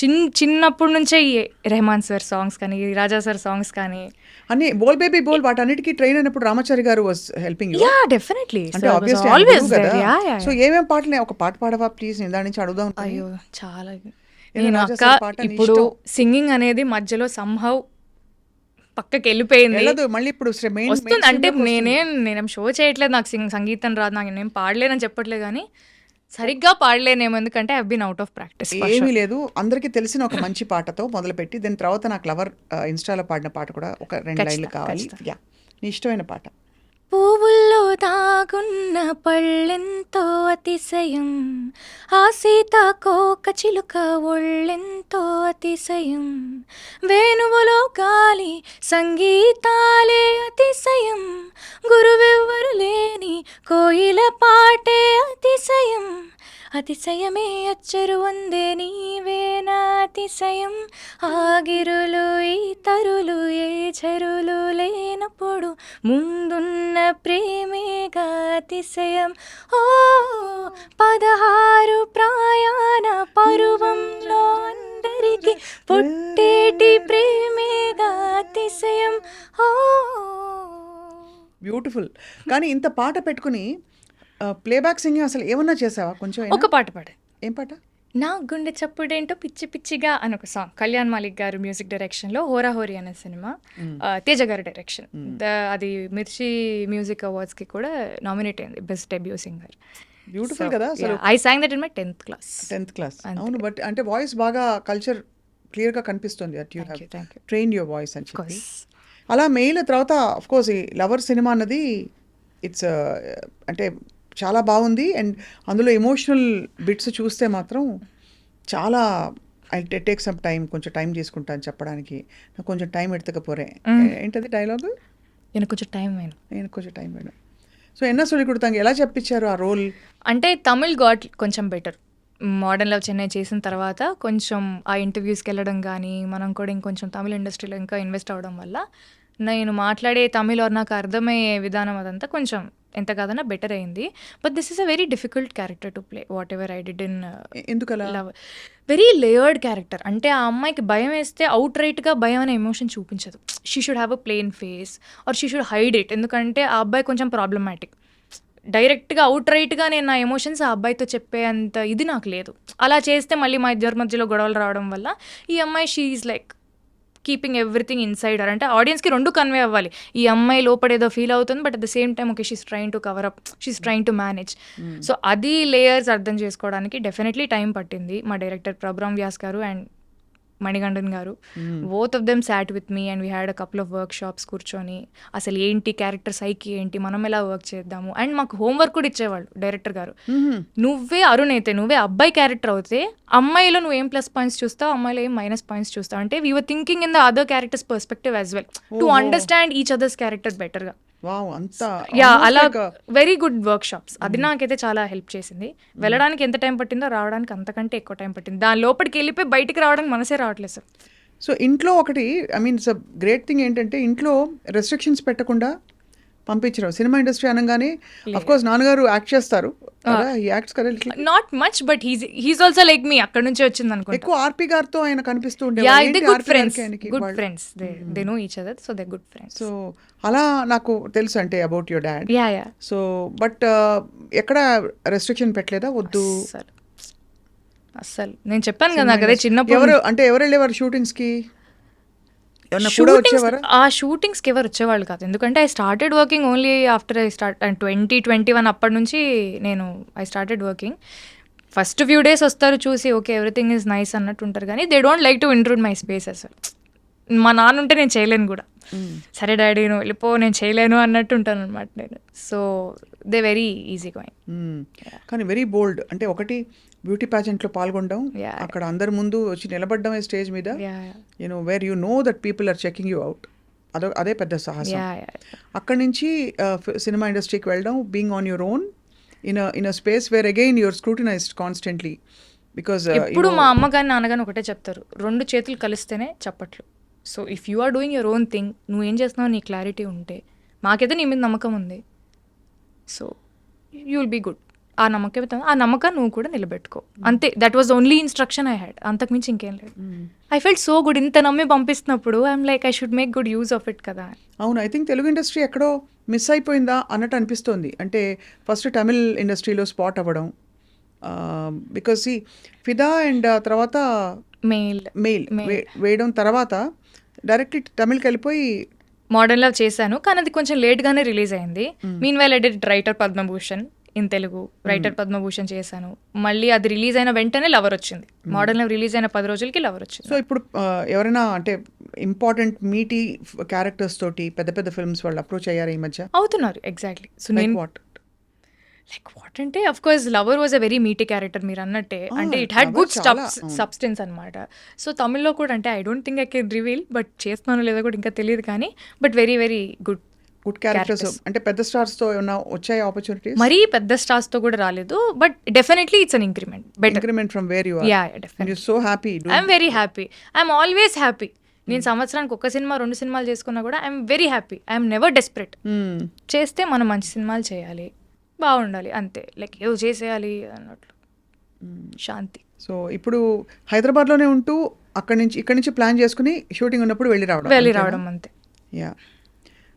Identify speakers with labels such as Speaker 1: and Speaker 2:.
Speaker 1: చిన్ చిన్నప్పటి నుంచే ఈ రెహమాన్ సార్ సాంగ్స్ కానీ రాజా సార్ సాంగ్స్ కానీ.
Speaker 2: అన్ని బోల్ బేబీ బోల్ వాటన్నిటికీ ట్రైన్ అయినప్పుడు రామాచారి గారు వాస్ హెల్పింగ్
Speaker 1: యా డెఫినెట్లీ
Speaker 2: అంటే ఆబ్వియస్లీ
Speaker 1: ఆల్వేస్
Speaker 2: కదా? సో ఏమేం పాటలు? ఒక పాట పాడవా ప్లీజ్ నేను దాని నుంచి అడుగుదాం.
Speaker 1: అయ్యో చాలా. నేను అక్క ఇప్పుడు. సింగింగ్ అనేది మధ్యలో సంహవ్ పక్కకి వెళ్ళిపోయింది.
Speaker 2: మళ్ళీ ఇప్పుడు
Speaker 1: వస్తుంది అంటే నేనేం నేనేం షో చేయట్లేదు. నాకు సింగ్ సంగీతం రాదు నాకు నేను పాడలేనని చెప్పట్లేదు కానీ సరిగ్గా పాడలేనేమో ఎందుకంటే I been out of practice
Speaker 2: ఏమీ లేదు. అందరికీ తెలిసిన ఒక మంచి పాటతో మొదలుపెట్టి దాని తర్వాత నాకు లవర్ ఇన్స్టాలో పాడిన పాట కూడా ఒక రెండు లైన్లు కావాలి. యా నీ ఇష్టమైన పాట.
Speaker 1: పువ్వుల్లో దాగున్న పళ్ళెంతో అతిశయం ఆ సీతాకోక చిలుక ఒళ్ళెంతో అతిశయం వేణువులో గాలి సంగీతాలే అతిశయం. గురువెవ్వరు లేని కోయిల పాటే అతిశయం. అతిశయమే అచ్చరు వందే నీవేనా అతిశయం. ఆగిరులు ఈ తరులు ఏ చెరులు లేనప్పుడు ముందున్న ప్రేమేగా అతిశయం. ఓ పదహారు ప్రయాణ పరువంలో అందరికీ పుట్టేటి ప్రేమ
Speaker 2: బ్యూటిఫుల్. కానీ ఇంత పాట పెట్టుకుని ప్లేబ్యాక్ సింగింగ్ అసలు ఏమన్నా చేసావా? కొంచెం?
Speaker 1: ఒక పాట పాడే.
Speaker 2: ఏం పాట?
Speaker 1: నా గుండె చప్పుడేంటో పిచ్చి పిచ్చిగా అని ఒక సాంగ్. కళ్యాణ్ మాలిక్ గారు మ్యూజిక్ డైరెక్షన్లో హోరా హోరీ అనే సినిమా. తేజ గారి డైరెక్షన్. అది మిర్చి మ్యూజిక్ అవార్డ్స్కి కూడా నామినేట్ అయింది బెస్ట్ డెబ్యూ సింగర్.
Speaker 2: బ్యూటిఫుల్ కదా
Speaker 1: I sang that in my tenth class
Speaker 2: tenth class. అవును బట్ అంటే వాయిస్ బాగా కల్చర్ క్లియర్గా కనిపిస్తుంది at you. Train your voice అని చెప్పి. అలా మెయిల్ తర్వాత అఫ్ కోర్స్ ఈ లవర్ సినిమా అన్నది ఇట్స్ అంటే చాలా బాగుంది. అండ్ అందులో ఎమోషనల్ బిట్స్ చూస్తే మాత్రం చాలా ఐ టేక్ సమ్ టైం కొంచెం టైం తీసుకుంటాను చెప్పడానికి. నాకు కొంచెం టైం ఎడతకపోరే. ఏంటది డైలాగ్
Speaker 1: నేను కొంచెం టైం అయిన
Speaker 2: నేను కొంచెం టైం వేయడం సో ఎన్న సొలి ఎలా చెప్పించారు ఆ రోల్
Speaker 1: అంటే తమిళ్ గాట్ కొంచెం బెటర్ మోడర్న్ లవ్ చెన్నై చేసిన తర్వాత కొంచెం ఆ ఇంటర్వ్యూస్కి వెళ్ళడం కానీ మనం కూడా ఇంకొంచెం తమిళ ఇండస్ట్రీలో ఇంకా ఇన్వెస్ట్ అవ్వడం వల్ల నేను మాట్లాడే తమిళ్ ఆర్ నాకు అర్థమయ్యే విధానం అదంతా కొంచెం ఎంత కాదన్నా బెటర్ అయింది. But this is a very difficult character to play whatever I did in
Speaker 2: ఎందుకలా?
Speaker 1: లవ్ వెరీ లేయర్డ్ క్యారెక్టర్ అంటే ఆ అమ్మాయికి భయం వేస్తే అవుట్ రైట్గా భయం అనే ఎమోషన్ చూపించదు. She should have a plain face or she should hide it ఎందుకంటే ఆ అబ్బాయి కొంచెం ప్రాబ్లమాటిక్ డైరెక్ట్గా అవుట్ రైట్గా నేను నా ఎమోషన్స్ ఆ అబ్బాయితో చెప్పే అంత ఇది నాకు లేదు. అలా చేస్తే మళ్ళీ మా ఇద్దరి మధ్యలో గొడవలు రావడం వల్ల ఈ అమ్మాయి she is like keeping everything inside అంటే ఆడియన్స్కి రెండు కన్వే అవ్వాలి. ఈ అమ్మాయి లోపడేదో ఫీల్ అవుతుంది but at the same time okay she's trying to cover up she's trying to manage so అది లేయర్స్ అర్థం చేసుకోవడానికి డెఫినెట్లీ టైం పట్టింది మా డైరెక్టర్ ప్రభ్రామ్ వ్యాస్ గారు. అండ్ మణిగండన్ గారు. Both of them sat with me and we had a couple of workshops కూర్చొని అసలు ఏంటి క్యారెక్టర్ సైకి ఏంటి మనం ఎలా వర్క్ చేద్దాము? అండ్ మాకు హోంవర్క్ కూడా ఇచ్చేవాళ్ళు డైరెక్టర్ గారు. నువ్వే అరుణ్ అయితే నువ్వే అబ్బాయి క్యారెక్టర్ అవుతే అమ్మాయిలో నువ్వు ఏం ప్లస్ పాయింట్స్ చూస్తావు అమ్మాయిలో ఏం మైనస్ పాయింట్స్ చూస్తావు? అంటే we're thinking in the other characters perspective as well to understand each others character బెటర్గా యా అలా వెరీ గుడ్ వర్క్ షాప్స్ అది నాకైతే చాలా హెల్ప్ చేసింది. వెళ్ళడానికి ఎంత టైం పట్టిందో రావడానికి అంతకంటే ఎక్కువ టైం పట్టింది. దాని లోపలికి వెళ్ళిపోయి బయటికి రావడానికి మనసే రావట్లేదు సార్.
Speaker 2: సో ఇంట్లో ఒకటి I mean it's great thing ఏంటంటే ఇంట్లో రెస్ట్రిక్షన్స్ పెట్టకుండా పంపించడం. సినిమా ఇండస్ట్రీ అనగానే అఫ్ కోర్స్ నాన్నగారు యాక్ట్ చేస్తారు. Acts
Speaker 1: not much but he's also like me అక్కడ నుంచే వచ్చింది అనుకుంటా.
Speaker 2: ఎక్కువ ఆర్పి గారితో ఆయన కనిపిస్తూ ఉండేవారు
Speaker 1: good friends good friends they they know each other so they good friends
Speaker 2: so అలా నాకు తెలుసు అంటే about your dad
Speaker 1: yeah yeah
Speaker 2: so but ఎక్కడ రెస్ట్రిక్షన్ పెట్టలేదా? వద్దు.
Speaker 1: అస్సలు. అస్సలు. నేను చెప్పాను కదా నాకు అదే చిన్నప్పుడు
Speaker 2: ఎవరు అంటే ఎవరు వెళ్ళేవారు షూటింగ్స్కి
Speaker 1: ఆ షూటింగ్స్కి ఎవరు వచ్చేవాళ్ళు కాదు. ఎందుకంటే I started working only after I start twenty twenty one అప్పటి నుంచి నేను I started working first few days వస్తారు చూసి ఓకే ఎవ్రీథింగ్ ఈజ్ నైస్ అన్నట్టు ఉంటారు కానీ they don't like to intrude my space అసలు మా నాన్న ఉంటే నేను చేయలేను కూడా. సరే డాడీ నువ్వు వెళ్ళిపో నేను చేయలేను అన్నట్టు ఉంటాను అనమాట నేను. So they very easy going.
Speaker 2: కానీ వెరీ బోల్డ్. అంటే ఒకటి బ్యూటీ లో పాల్గొనడం. అక్కడ అందరి ముందు వచ్చి నిలబడడమే స్టేజ్ మీద.
Speaker 1: Yeah
Speaker 2: you know where you know that people are checking you out అదో అదే పెద్ద సాహసం. అక్కడి నుంచి సినిమా ఇండస్ట్రీకి వెళ్ళడం being on your own in in a space where again your scrutinized constantly because
Speaker 1: ఎప్పుడు మా అమ్మ కానీ నాన్నగాని ఒకటే చెప్తారు. రెండు చేతులు కలిస్తేనే చప్పట్లు. So if you are doing your own thing నువ్వు ఏం చేస్తున్నావు నీ క్లారిటీ ఉంటే మాకైతే నీ మీద నమ్మకం ఉంది. So you will be good ఆ నమ్మకం ఆ నమ్మకం నువ్వు కూడా నిలబెట్టుకో. అంతే that was only instruction I had అంతకుమించి ఇంకేం లేదు. ఐ ఫెల్ట్ సో గుడ్ ఇంత నమ్మి పంపిస్తున్నప్పుడు I'm like I should make good use of it కదా.
Speaker 2: అవును ఐ థింక్ తెలుగు ఇండస్ట్రీ ఎక్కడో మిస్ అయిపోయిందా అన్నట్టు అనిపిస్తోంది. అంటే ఫస్ట్ తమిళ్ ఇండస్ట్రీలో స్పాట్ అవ్వడం బికాస్ ఈ ఫిదా అండ్ తర్వాత
Speaker 1: మెయిల్.
Speaker 2: మెయిల్ వేయడం తర్వాత డైరెక్ట్ తమిళ్కి వెళ్ళిపోయి
Speaker 1: మోడర్న్ లవ్ చేశాను కానీ అది కొంచెం లేట్గానే రిలీజ్ అయింది. Mean while edit writer Padmabhushan in Telugu writer Padmabhushan చేశాను. మళ్ళీ అది రిలీజ్ అయిన వెంటనే లవర్ వచ్చింది. మోడర్న్ లవ్ రిలీజ్ అయిన పది రోజులకి లవర్ వచ్చింది.
Speaker 2: సో ఇప్పుడు ఎవరైనా అంటే ఇంపార్టెంట్ మీటీ క్యారెక్టర్స్ తోటి పెద్ద పెద్ద ఫిల్మ్స్ వాళ్ళు అప్రోచ్ అయ్యారు ఈ మధ్య?
Speaker 1: అవుతున్నారు ఎగ్జాక్ట్లీ సో నేను
Speaker 2: వాట్
Speaker 1: లైక్ వాట్ అంటే of course lover was a very meaty character మీరు అన్నట్టే. అంటే ఇట్ హ్యాడ్ గుడ్. సబ్స్టెన్స్ అనమాట సో తమిళ్ళో కూడా అంటే I don't think I can reveal but చేస్తున్నానో లేదో కూడా ఇంకా తెలియదు కానీ but very very good
Speaker 2: good characters అంటే పెద్ద స్టార్స్తో ఏమైనా వచ్చాయి ఆపర్చునిటీస్
Speaker 1: మరీ పెద్ద స్టార్స్తో కూడా రాలేదు but definitely it's an increment better
Speaker 2: increment from where you
Speaker 1: yeah
Speaker 2: are
Speaker 1: definitely
Speaker 2: you so happy
Speaker 1: I'm very happy I'm always happy నేను సంవత్సరానికి ఒక సినిమా రెండు సినిమాలు చేసుకున్నా కూడా I'm very happy I'm never desperate
Speaker 2: Hmm.
Speaker 1: చేస్తే మనం మంచి సినిమాలు చేయాలి. బాగుండాలి అంతే. లైక్ ఏదో చేసేయాలి అన్నట్లు. శాంతి.
Speaker 2: సో ఇప్పుడు హైదరాబాద్లోనే ఉంటూ అక్కడి నుంచి ఇక్కడి నుంచి ప్లాన్ చేసుకుని షూటింగ్ ఉన్నప్పుడు వెళ్ళి రావడం
Speaker 1: వెళ్ళి రావడం అంతే.
Speaker 2: యా.